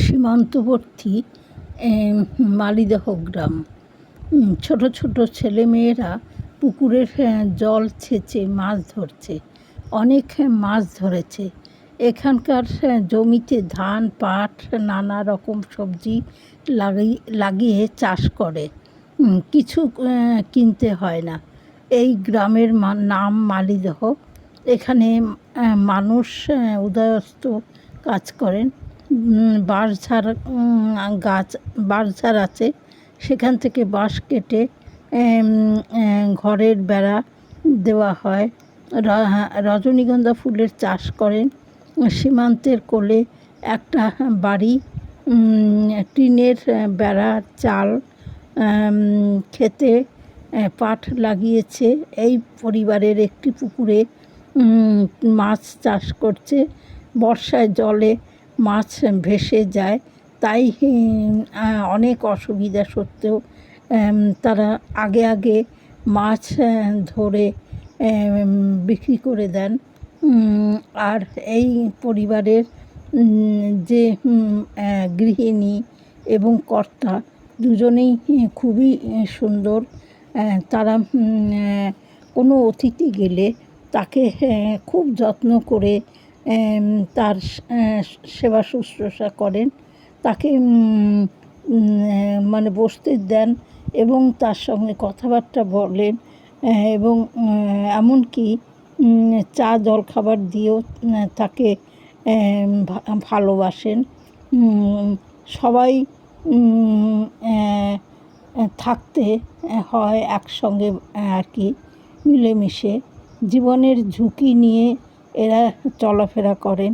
সীমান্তবর্তী মালিদহ গ্রাম। ছোটো ছোটো ছেলেমেয়েরা পুকুরের জল ছেঁচে মাছ ধরছে। অনেক মাছ ধরেছে। এখানকার জমিতে ধান, পাট, নানা রকম সবজি লাগিয়ে লাগিয়ে চাষ করে। কিছু কিনতে হয় না। এই গ্রামের নাম মালিদহ। এখানে মানুষ উদয়স্ত কাজ করেন। বাঁশঝাড় গাছ, বাঁশঝাড় আছে। সেখান থেকে বাঁশ কেটে ঘরের বেড়া দেওয়া হয়। রজনীগন্ধা ফুলের চাষ করেন। সীমান্তের কোলে একটা বাড়ি টিনের বেড়া, চাল খেতে পাট লাগিয়েছে। এই পরিবারের একটি পুকুরে মাছ চাষ করছে। বর্ষায় জলে মাছ ভেসে যায়। তাই অনেক অসুবিধা সত্ত্বেও তারা আগে আগে মাছ ধরে বিক্রি করে দেন। আর এই পরিবারের যে গৃহিণী এবং কর্তা দুজনেই খুবই সুন্দর। তারা কোনো অতিথি গেলে তাকে খুব যত্ন করে তার সেবা শুশ্রূষা করেন, তাকে মানে বসতে দেন এবং তার সঙ্গে কথাবার্তা বলেন এবং এমনকি চা, জলখাবার দিয়েও তাকে ভালোবাসেন। সবাই থাকতে হয় একসঙ্গে আর কি, মিলেমিশে। জীবনের ঝুঁকি নিয়ে এরা চলাফেরা করেন।